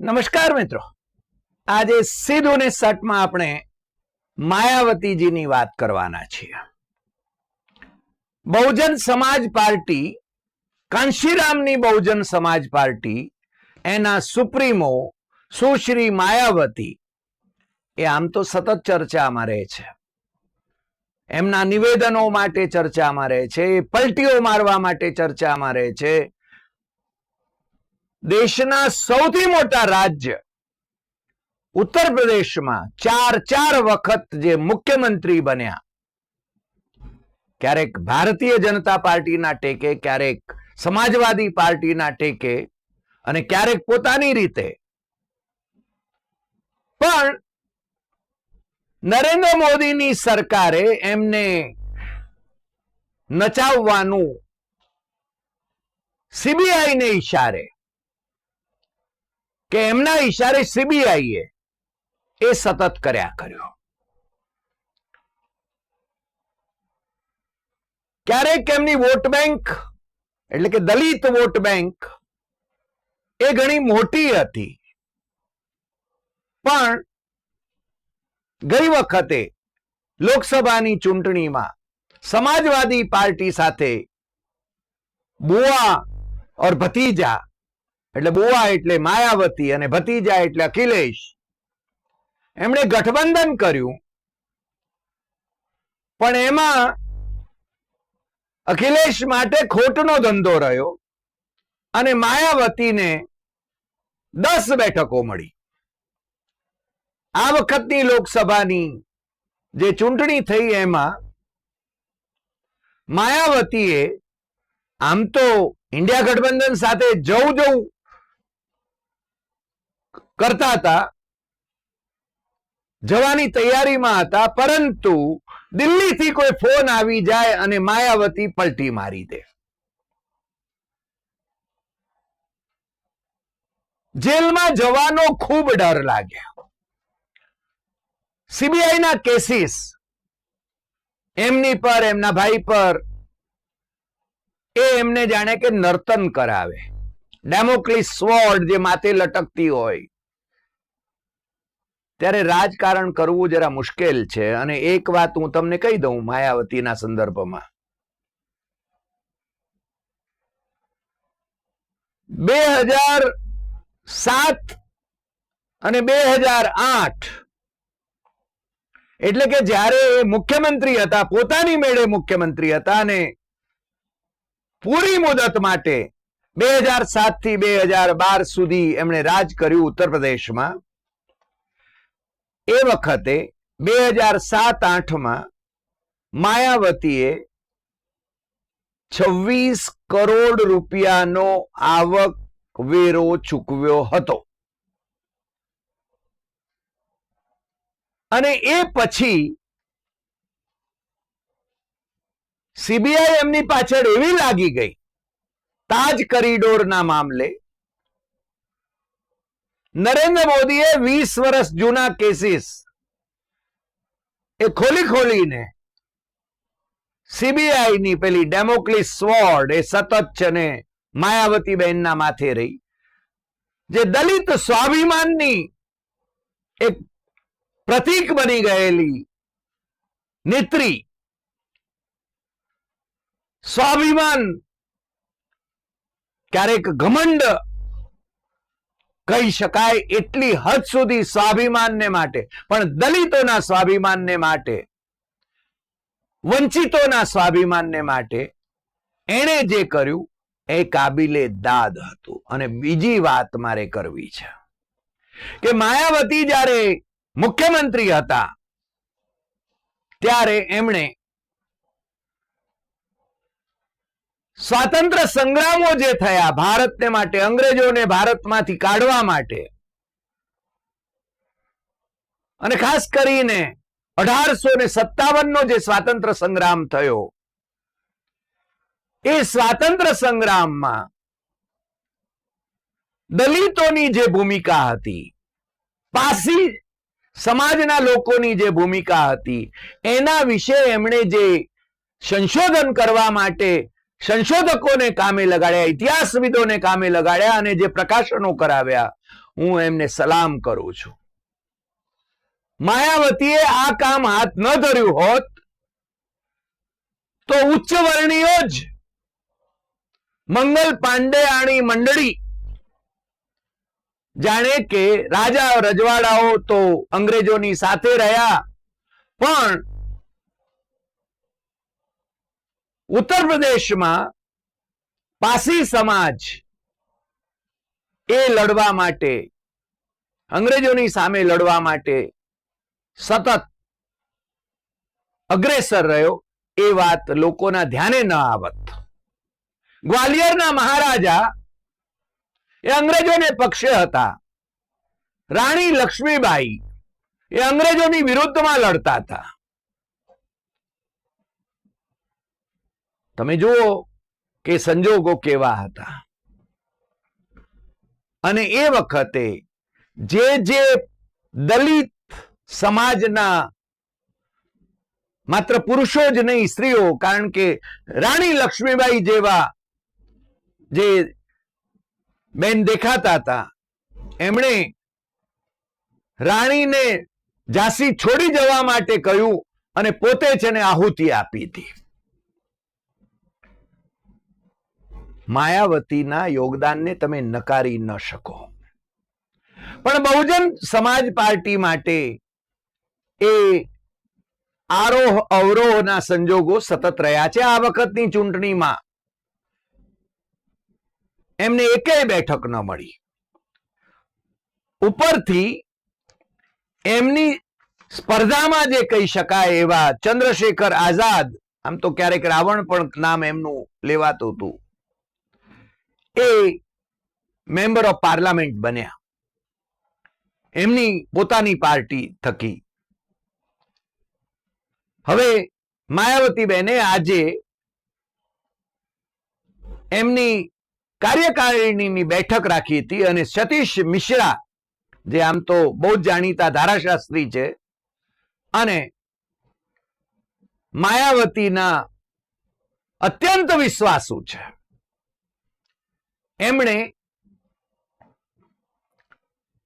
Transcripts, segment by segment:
નમસ્કાર મિત્રો. આજે સીધું ને સટમાં આપણે માયાવતીજીની વાત કરવાના છીએ. બહુજન સમાજ પાર્ટી, કાંશીરામની બહુજન સમાજ પાર્ટી, એના સુપ્રીમો સુશ્રી માયાવતી, એ આમ તો સતત ચર્ચામાં રહે છે. એમના નિવેદનો માટે ચર્ચામાં રહે છે પલટીઓ મારવા માટે ચર્ચામાં રહે છે દેશના સૌથી મોટા રાજ્ય ઉત્તર પ્રદેશમાં ચાર ચાર વખત જે મુખ્યમંત્રી બન્યા. ક્યારેક ભારતીય જનતા પાર્ટીના ટેકે, ક્યારેક સમાજવાદી પાર્ટીના ટેકે અને ક્યારેક પોતાની રીતે. પણ નરેન્દ્ર મોદીની સરકારે એમને નચાવવાનું સીબીઆઈને ઈશારે કે એમના ઈશારે સીબીઆઈએ એ સતત કર્યા કર્યો. ક્યારેક એમની વોટ બેંક, એટલે કે દલિત વોટ બેંક, એ ઘણી મોટી હતી. પણ ગઈ વખતે લોકસભાની ચૂંટણીમાં સમાજવાદી પાર્ટી સાથે બુઆ ઓર ભતીજા એટલે બુવા એટલે માયાવતી અને ભતીજા એટલે અખિલેશ. એમણે ગઠબંધન કર્યું. પણ એમાં અખિલેશ માટે ખોટનો ધંધો રહ્યો અને માયાવતીને દસ બેઠકો મળી. આ વખતની લોકસભાની જે ચૂંટણી થઈ એમાં માયાવતીએ આમ તો ઇન્ડિયા ગઠબંધન સાથે જવું જવું કરતા હતા. જવાની તૈયારીમાં હતા, પરંતુ દિલ્હીથી કોઈ ફોન આવી જાય અને માયાવતી પલટી મારી દે. જેલમાં જવાનો ખૂબ ડર લાગ્યો. સીબીઆઈ ના કેસીસ એમની પર, એમના ભાઈ પર, એ એમને જાણે કે નર્તન કરાવે. ડેમોક્લિસ સ્વોર્ડ જે માથે લટકતી હોય ત્યારે રાજકારણ કરવું જરા મુશ્કેલ છે અને એક વાત હું તમને કહી દઉં માયાવતીના સંદર્ભમાં. બે હજાર સાત અને બે હજાર આઠ, એટલે કે જ્યારે મુખ્યમંત્રી હતા, પોતાની મેળે મુખ્યમંત્રી હતા અને પૂરી મુદત માટે બે હજાર સાતથી બે હજાર બાર સુધી એમણે રાજ કર્યું ઉત્તર પ્રદેશમાં એ વખતે બે હજાર સાત આઠમાં માયાવતીએ છવ્વીસ કરોડ રૂપિયાનો આવક વેરો ચૂકવ્યો હતો. અને એ પછી સીબીઆઈ એમની પાછળ એવી લાગી ગઈ. તાજ કરિડોરના મામલે નરેન્દ્ર મોદીએ વીસ વર્ષ જૂના કેસીસ એ ખોલી ખોલીને સીબીઆઈની પેલી ડેમોક્લિસ સ્વોર્ડ એ સતત છે ને માયાવતી બહેનના માથે રહી. જે દલિત સ્વાભિમાનની એક પ્રતીક બની ગયેલી નેત્રી સ્વાભિમાન ક્યારેક ઘમંડ કહી શકાય એટલી હદ સુધી સ્વાભિમાનને માટે. પણ દલિતોના સ્વાભિમાનને માટે, વંચિતોના સ્વાભિમાનને માટે એણે જે કર્યું એ કાબિલે દાદ હતું. અને બીજી વાત મારે કરવી છે કે માયાવતી જ્યારે મુખ્યમંત્રી હતા, ત્યારે એમણે સ્વાતંત્ર્ય સંગ્રામો જે થયા ભારતને માટે, અંગ્રેજોને ભારતમાંથી કાઢવા માટે, અને ખાસ કરીને અઢારસો ને સત્તાવન નો જે સ્વાતંત્ર સંગ્રામ થયો, એ સ્વાતંત્ર્ય સંગ્રામમાં દલિતોની જે ભૂમિકા હતી પાસી સમાજના લોકોની જે ભૂમિકા હતી, એના વિશે એમણે જે સંશોધન કરવા માટે સંશોધકોને કામે લગાડ્યા, ઇતિહાસવિદોને કામે લગાડ્યા અને જે પ્રકાશનો કરાવ્યા, હું એમને સલામ કરું છું. માયાવતીએ આ કામ હાથ ન ધર્યું હોત, તો ઉચ્ચ વર્ણીયો જ મંગલ પાંડેયાણી મંડળી જાણે કે રાજા રજવાડાઓ તો અંગ્રેજોની સાથે રહ્યા, પણ ઉત્તર પ્રદેશમાં પાસી સમાજ એ લડવા માટે, અંગ્રેજોની સામે લડવા માટે સતત અગ્રેસર રહ્યો, એ વાત લોકોના ધ્યાને ન આવત. ગ્વાલિયરના મહારાજા એ અંગ્રેજોને પક્ષે હતા. રાણી લક્ષ્મીબાઈ એ અંગ્રેજોની વિરુદ્ધમાં લડતા હતા. તમે જુઓ કે સંજોગો કેવા હતા. અને એ વખતે જે જે દલિત સમાજના માત્ર પુરુષો જ નહીં, સ્ત્રીઓ, કારણ કે રાણી લક્ષ્મીબાઈ જેવા જે બેન દેખાતા હતા, એમણે રાણીને ઝાંસી છોડી જવા માટે કહ્યું અને પોતે છે ને આહુતિ આપી હતી. માયાવતીના યોગદાનને તમે નકારી ન શકો. પણ બહુજન સમાજ પાર્ટી માટે એ આરોહ અવરોહના સંજોગો સતત રહ્યા છે. આ વખતની ચૂંટણીમાં એમને એકેય બેઠક ન મળી. ઉપરથી એમની સ્પર્ધામાં જે કહી શકાય એવા ચંદ્રશેખર આઝાદ, આમ તો ક્યારેક રાવણ પણ નામ એમનું લેવાતું હતું એ મેમ્બર ઓફ પાર્લામેન્ટ બન્યા. એમની પોતાની પાર્ટી થકી. હવે માયાવતી બેને આજે એમની કાર્યકારિણીની બેઠક રાખી હતી અને સતીશ મિશ્રા, જે આમ તો બહુ જ જાણીતા ધારાશાસ્ત્રી છે, અને માયાવતીના અત્યંત વિશ્વાસુ છે. એમણે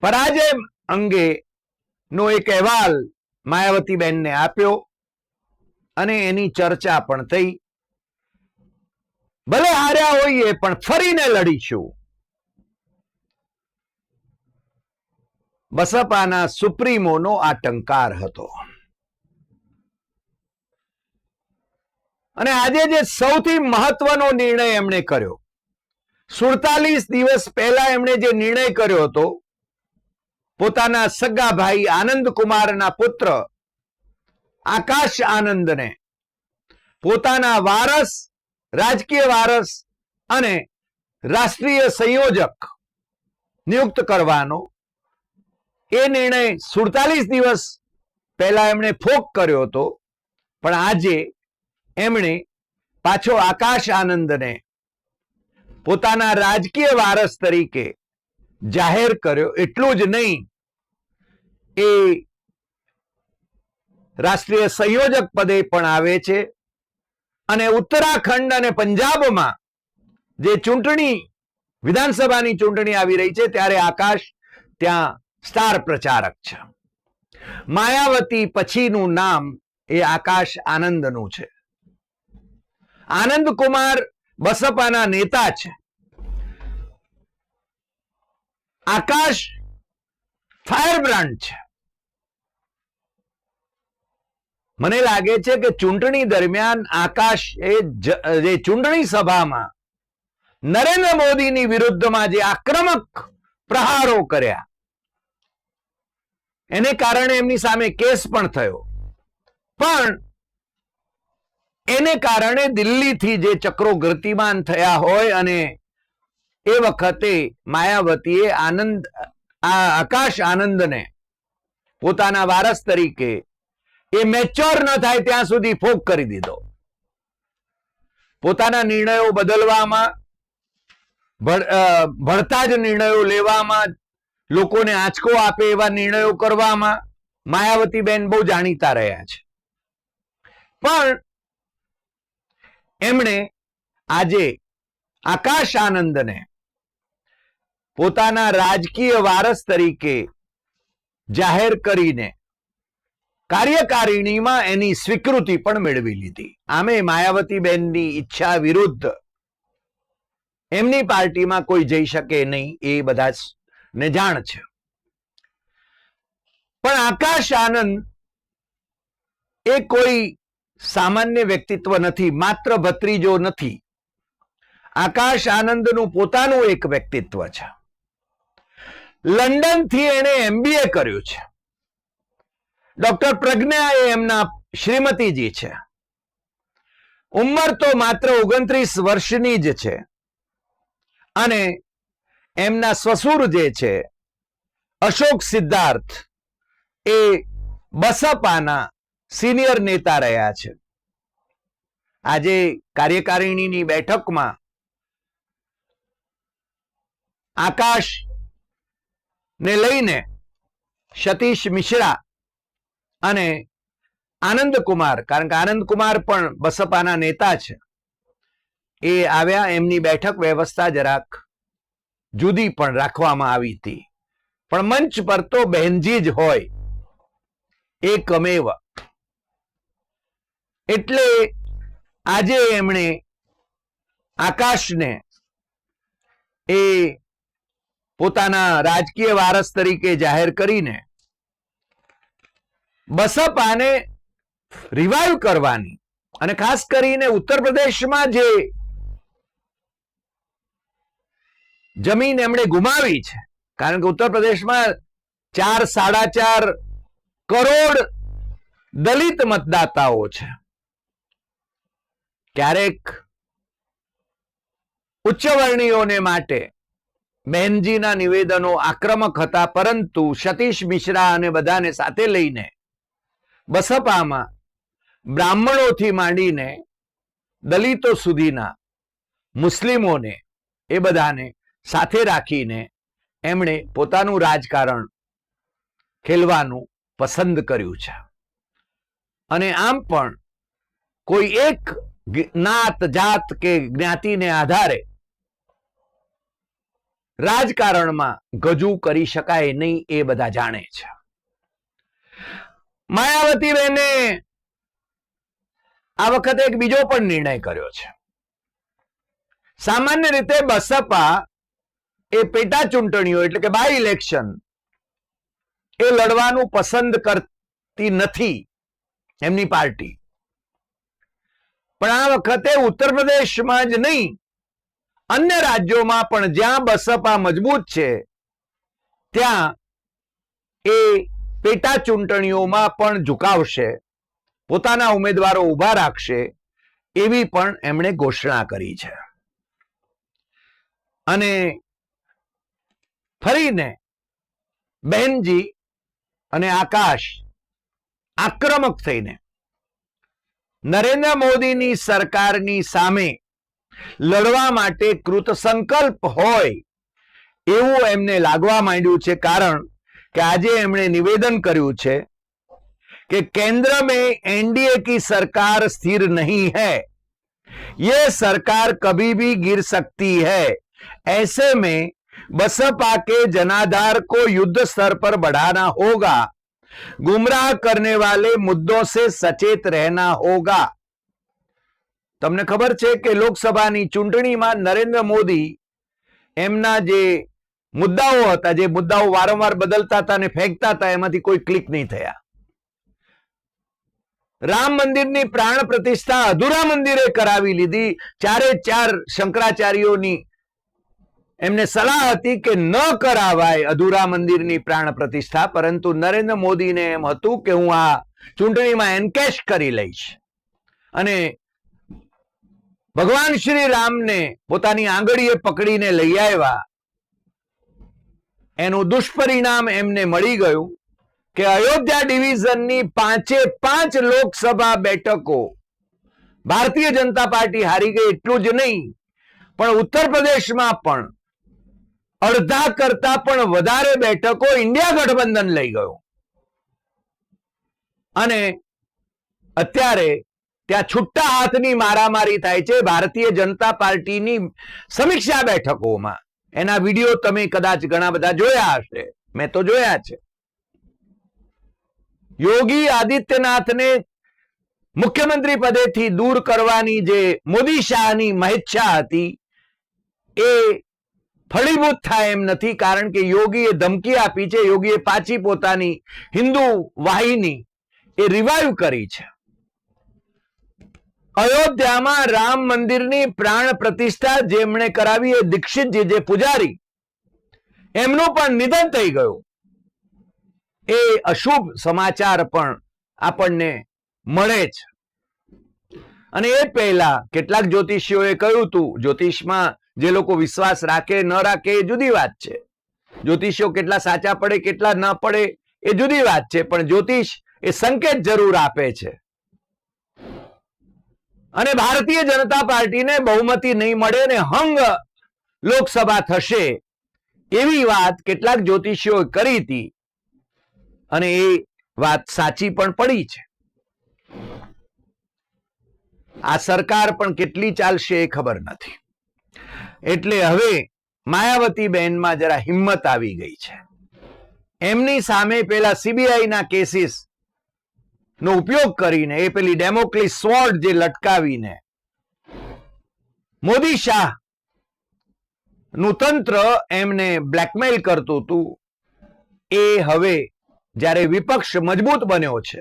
પરાજય અંગે નો એક અહેવાલ માયાવતી બેનને આપ્યો અને એની ચર્ચા પણ થઈ. ભલે હાર્યા હોઈએ, પણ ફરીને લડીશું. બસપાના સુપ્રીમોનો આ ટંકાર હતો. અને આજે જે સૌથી મહત્વનો નિર્ણય એમણે કર્યો સુડતાલીસ દિવસ પહેલા એમણે જે નિર્ણય કર્યો હતો, પોતાના સગા ભાઈ આનંદ કુમારના પુત્ર આકાશ આનંદને, પોતાના વારસ, રાજકીય વારસ અને રાષ્ટ્રીય સંયોજક નિયુક્ત કરવાનો, એ નિર્ણય સુડતાલીસ દિવસ પહેલા એમણે ફોક કર્યો હતો, પણ આજે એમણે પાછો આકાશ આનંદને પોતાના રાજકીય વારસ તરીકે જાહેર કર્યો. એટલું જ નહીં, એ રાષ્ટ્રીય સંયોજક પદે પણ આવે છે. અને ઉત્તરાખંડ અને પંજાબમાં જે ચૂંટણી, વિધાનસભાની ચૂંટણી આવી રહી છે, ત્યારે આકાશ ત્યાં સ્ટાર પ્રચારક છે. માયાવતી પછીનું નામ એ આકાશ આનંદનું છે. આનંદ કુમાર બસપાના નેતા છે. આકાશ ફાયરબ્રાન્ડ છે. મને લાગે છે કે ચૂંટણી દરમિયાન આકાશ એ ચૂંટણી સભામાં નરેન્દ્ર મોદીની વિરુદ્ધમાં જે આક્રમક પ્રહારો કર્યા, એને કારણે એમની સામે કેસ પણ થયો. પણ એને કારણે દિલ્હીથી જે ચક્રો ગતિમાન થયા હોય અને એ વખતે માયાવતીએ આનંદ, આ આકાશ આનંદને પોતાના વારસ તરીકે એ મેચ્યોર ન થાય ત્યાં સુધી ફોક કરી દીધો. પોતાના નિર્ણયો બદલવામાં ભણતા જ નિર્ણયો લેવામાં, લોકોને આંચકો આપે એવા નિર્ણયો કરવામાં માયાવતી બેન બહુ જાણીતા રહ્યા છે. પણ એમણે આજે આકાશ આનંદને પોતાના રાજકીય વારસ તરીકે જાહેર કરીને કાર્યકારિણીમાં એની સ્વીકૃતિ પણ મેળવી લીધી. આમે માયાવતી બેનની ઈચ્છા વિરુદ્ધ એમની પાર્ટીમાં કોઈ જઈ શકે નહીં એ બધા ને જાણ છે. પણ આકાશ આનંદ એ કોઈ સામાન્ય વ્યક્તિત્વ નથી, માત્ર ભત્રીજો નથી. આકાશ આનંદનું પોતાનું એક વ્યક્તિત્વ છે. લંડનથી એણે એમબીએ કર્યું છે. ડોક્ટર પ્રજ્ઞા એ એમના શ્રીમતીજી છે. ઉંમર તો માત્ર ઓગણત્રીસ વર્ષની જ છે. અને એમના સસુર જે છે, અશોક સિદ્ધાર્થ, એ બસપાના સિનિયર નેતા રહ્યા છે. આજે કાર્યકારિણીની બેઠકમાં આકાશ ને લઈને સતીશ મિશ્રા અને આનંદ કારણ કે આનંદ કુમાર પણ બસપાના નેતા છે, એ આવ્યા. એમની બેઠક વ્યવસ્થા જરાક જુદી પણ રાખવામાં આવી હતી. પણ મંચ પર તો બહેનજી જ હોય. એકમેવ એટલે આજે એમણે આકાશને એ પોતાના રાજકીય વારસ તરીકે જાહેર કરીને બસપાને રિવાઈવ કરવાની અને ખાસ કરીને ઉત્તર પ્રદેશમાં જે જમીન એમણે ગુમાવી છે, કારણ કે ઉત્તર પ્રદેશમાં ચાર સાડા ચાર કરોડ દલિત મતદાતાઓ છે. ક્યારેક ઉચ્ચવર્ણીઓને માટે બહેનજીના નિવેદનો આક્રમક હતા, પરંતુ સતીશ મિશ્રા અને બધાને સાથે લઈને બસપામાં બ્રાહ્મણોથી માંડીને દલિતો સુધીના મુસ્લિમોને એ બધાને સાથે રાખીને એમણે પોતાનું રાજકારણ ખેલવાનું પસંદ કર્યું છે. અને આમ પણ કોઈ એક જ્ઞાત જાત કે જ્ઞાતિને આધારે રાજકારણમાં ગજુ કરી શકાય નહીં એ બધા જાણે છે. માયાવતી બેને આ વખતે એક બીજો પણ નિર્ણય કર્યો છે. સામાન્ય રીતે બસપા એ પેટા ચૂંટણીઓ એટલે કે બાય ઇલેક્શન એ લડવાનું પસંદ કરતી નથી એમની પાર્ટી. પણ આ વખતે ઉત્તર પ્રદેશમાં જ નહીં. અન્ય રાજ્યોમાં પણ જ્યાં બસપા મજબૂત છે, ત્યાં એ પેટા ચૂંટણીઓમાં પણ ઝુકાવશે, પોતાના ઉમેદવારો ઊભા રાખશે, એવી પણ એમણે ઘોષણા કરી છે. અને ફરીને બહેનજી અને આકાશ આક્રમક થઈને નરેન્દ્ર મોદીની સરકારની સામે લડવા માટે કૃત સંકલ્પ હોય એવું એમને લાગવા માંડ્યું છે કારણ કે આજે એમણે નિવેદન કર્યું છે कि केंद्र में एनडीए की सरकार स्थिर नहीं है ये सरकार कभी भी गिर सकती है ऐसे में बसपा के जनाधार को युद्ध स्तर पर बढ़ाना होगा गुमराह करने वाले मुद्दों से सचेत रहना होगा તમને ખબર છે કે લોકસભાની ચૂંટણીમાં નરેન્દ્ર મોદી એમના જે મુદ્દાઓ હતા જે મુદ્દાઓ વારંવાર બદલતા હતા અને ફેંકતા હતા એમાંથી કોઈ ક્લિક નહીં થયા રામ મંદિરની પ્રાણ પ્રતિષ્ઠા અધૂરા મંદિરે કરાવી લીધી ચારે ચાર શંકરાચાર્યોની એમને સલાહ હતી કે ન કરાવાય અધૂરા મંદિરની પ્રાણ પ્રતિષ્ઠા, પરંતુ નરેન્દ્ર મોદીને એમ હતું કે હું આ ચૂંટણીમાં એનકેશ કરી લઈશ. અને ભગવાન શ્રી રામને પોતાની આંગળીએ પકડીને લઈ આવ્યા. એનું દુષ્પરિણામ એમને મળી ગયું કે અયોધ્યા ડિવિઝનની પાંચે પાંચ લોકસભા બેઠકો ભારતીય જનતા પાર્ટી હારી ગઈ એટલું જ નહીં, પણ ઉત્તર પ્રદેશમાં પણ અડધા કરતા પણ વધારે બેઠકો ઇન્ડિયા ગઠબંધન લઈ ગયો. અને અત્યારે ત્યાં છુટ્ટા હાથની મારામારી થાય છે ભારતીય જનતા પાર્ટીની સમીક્ષા બેઠકોમાં. એના વીડિયો તમે કદાચ ઘણા બધા જોયા હશે. મેં તો જોયા છે. યોગી આદિત્યનાથને મુખ્યમંત્રી પદેથી દૂર કરવાની જે મોદી શાહની મહેચ્છા હતી, એ ફળીભૂત થાય એમ નથી, કારણ કે યોગીએ ધમકી આપી છે, યોગીએ પાછી પોતાની હિન્દુ વાહિની એ રિવાઈવ કરી છે. અયોધ્યામાં રામ મંદિરની પ્રાણ પ્રતિષ્ઠા જેમણે કરાવી એ દીક્ષિતજી જે પૂજારી, એમનું પણ નિધન થઈ ગયું. એ અશુભ સમાચાર પણ આપણને મળે છે. અને એ પહેલા કેટલાક જ્યોતિષીઓએ કહ્યું હતું, જ્યોતિષમાં જે લોકો વિશ્વાસ રાખે, ન રાખે, એ જુદી વાત છે. જ્યોતિષીઓ કેટલા સાચા પડે, કેટલા ન પડે, એ જુદી વાત છે, પણ જ્યોતિષ એ સંકેત જરૂર આપે છે. અને ભારતીય જનતા પાર્ટીને બહુમતી નહીં મળે ને હંગ લોકસભા થશે, એવી વાત કેટલાક જ્યોતિષીઓ કરી હતી. અને એ વાત સાચી પણ પડી છે. આ સરકાર પણ કેટલી ચાલશે એ ખબર નથી. એટલે હવે માયાવતી બેનમાં જરા હિંમત આવી ગઈ છે. એમની સામે પેલા સીબીઆઈના કેસીસ નો ઉપયોગ કરીને એ પેલી ડેમોક્લિસ સ્વોર્ડ જે લટકાવીને મોદી શાહનું તંત્ર એમને બ્લેકમેલ કરતું હતું, એ હવે જ્યારે વિપક્ષ મજબૂત બન્યો છે,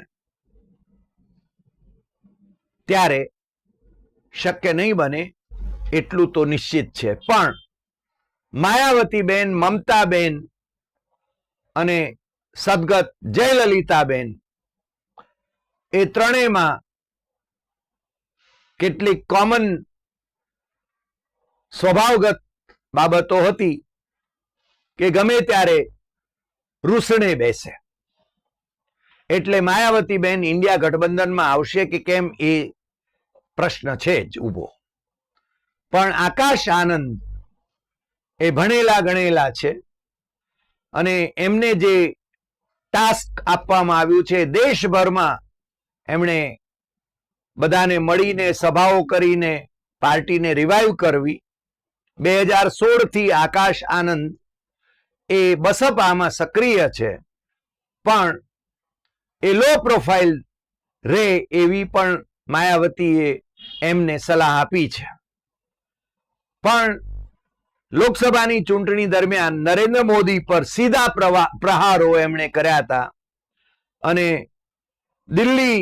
ત્યારે શક્ય નહીં બને એટલું તો નિશ્ચિત છે. પણ માયાવતી બેન મમતા બેન અને સદગત જયલલિતાબેન એ ત્રણેયમાં કેટલીક કોમન સ્વભાવગત બાબતો હતી કે ગમે ત્યારે રૂસણે બેસે. એટલે માયાવતી બેન ઇન્ડિયા ગઠબંધનમાં આવશે કે કેમ એ પ્રશ્ન છે જ ઊભો પણ આકાશ આનંદ એ ભણેલા ગણેલા છે. અને એમને જે ટાસ્ક આપવામાં આવ્યું છે દેશભરમાં, એમણે બધાને મળીને સભાઓ કરીને પાર્ટીને રિવાઈવ કરવી. બે હજાર સોળથી આકાશ આનંદ એ બસપામાં સક્રિય છે. પણ એ લો પ્રોફાઇલ રે એવી પણ માયાવતીએ એમને સલાહ આપી છે. પણ લોકસભાની ચૂંટણી દરમિયાન નરેન્દ્ર મોદી પર સીધા પ્રહારો એમણે કર્યા હતા. અને દિલ્હી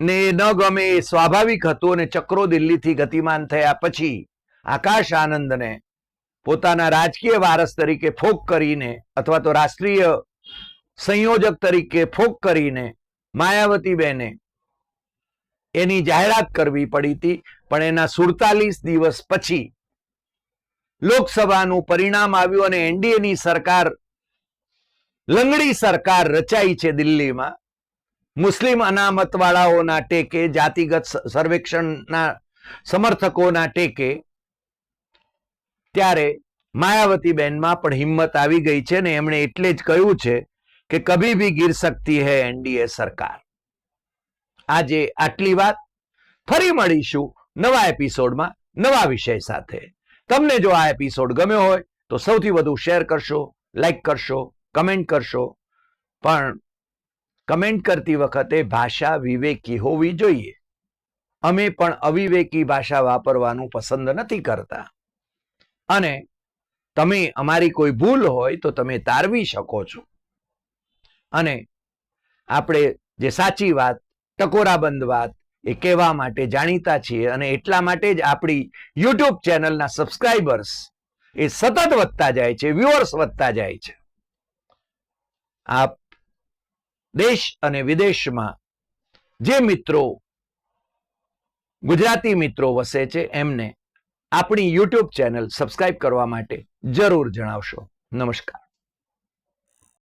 ને ન ગમે એ સ્વાભાવિક હતું અને ચક્રો દિલ્હીથી ગતિમાન થયા પછી આકાશ આનંદને પોતાના રાજકીય વારસ તરીકે ફોક કરીને અથવા તો રાષ્ટ્રીય સંયોજક તરીકે ફોક કરીને માયાવતી બેને એની જાહેરાત કરવી પડી હતી. પણ એના સુડતાલીસ દિવસ પછી લોકસભાનું પરિણામ આવ્યું અને એનડીએની સરકાર, લંગડી સરકાર રચાઈ છે દિલ્હીમાં. મુસ્લિમ અનામતવાળાઓના ટેકે, જાતિગત સર્વેક્ષણના સમર્થકોના ટેકે, ત્યારે માયાવતી બેનમાં પણ હિંમત આવી ગઈ છે ને એમણે એટલે જ કહ્યું છે કે કભી ભી ગીર સકતી હૈ એનડીએ સરકાર. આજે આટલી વાત. ફરી મળીશું નવા એપિસોડમાં નવા વિષય સાથે. તમને જો આ એપિસોડ ગમ્યો હોય, તો સૌથી વધુ શેર કરશો લાઈક કરશો કમેન્ટ કરશો. પણ કમેન્ટ કરતી વખતે ભાષા વિવેકી હોવી જોઈએ. અમે પણ અવિવેકી ભાષા વાપરવાનું પસંદ નથી કરતા. અને તમે અમારી કોઈ ભૂલ હોય તો તમે તારવી શકો છો. અને આપણે જે સાચી વાત, ટકોરાબંધ વાત એ કહેવા માટે જાણીતા છીએ અને એટલા માટે જ આપણી યુટ્યુબ ચેનલના સબસ્ક્રાઈબર્સ એ સતત વધતા જાય છે વ્યુઅર્સ વધતા જાય છે. આપ દેશ અને વિદેશમાં જે મિત્રો, ગુજરાતી મિત્રો વસે છે, એમને આપણી યુટ્યુબ ચેનલ સબસ્ક્રાઈબ કરવા માટે જરૂર જણાવશો. નમસ્કાર.